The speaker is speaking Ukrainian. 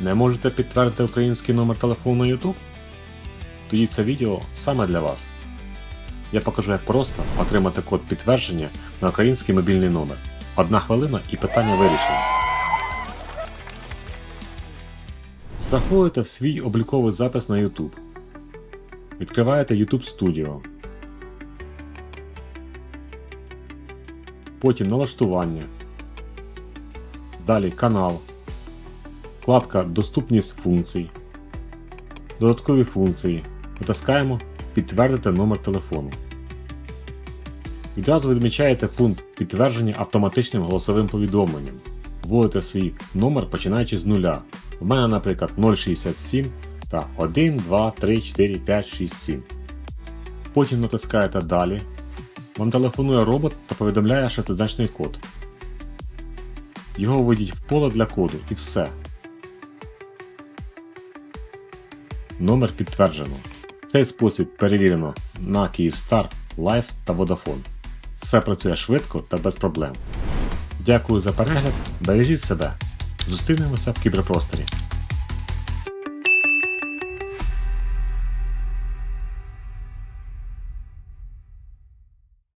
Не можете підтвердити український номер телефону YouTube? Тоді це відео саме для вас. Я покажу, як просто отримати код підтвердження на український мобільний номер. Одна хвилина і питання вирішено. Заходите в свій обліковий запис на YouTube. Відкриваєте YouTube Studio. Потім налаштування. Далі канал. Вкладка Доступність функцій. Додаткові функції. Натискаємо Підтвердити номер телефону. Відразу відмічаєте пункт підтвердження автоматичним голосовим повідомленням. Вводите свій номер починаючи з нуля. У мене, наприклад, 067 та 1, 2, 3, 4, 5, 6, 7. Потім натискаєте Далі. Вам телефонує робот та повідомляє шестизначний код. Його введіть в поле для коду і все. Номер підтверджено. Цей спосіб перевірено на Київстар, Life та Vodafone. Все працює швидко та без проблем. Дякую за перегляд, бережіть себе. Зустрінемося в кіберпросторі.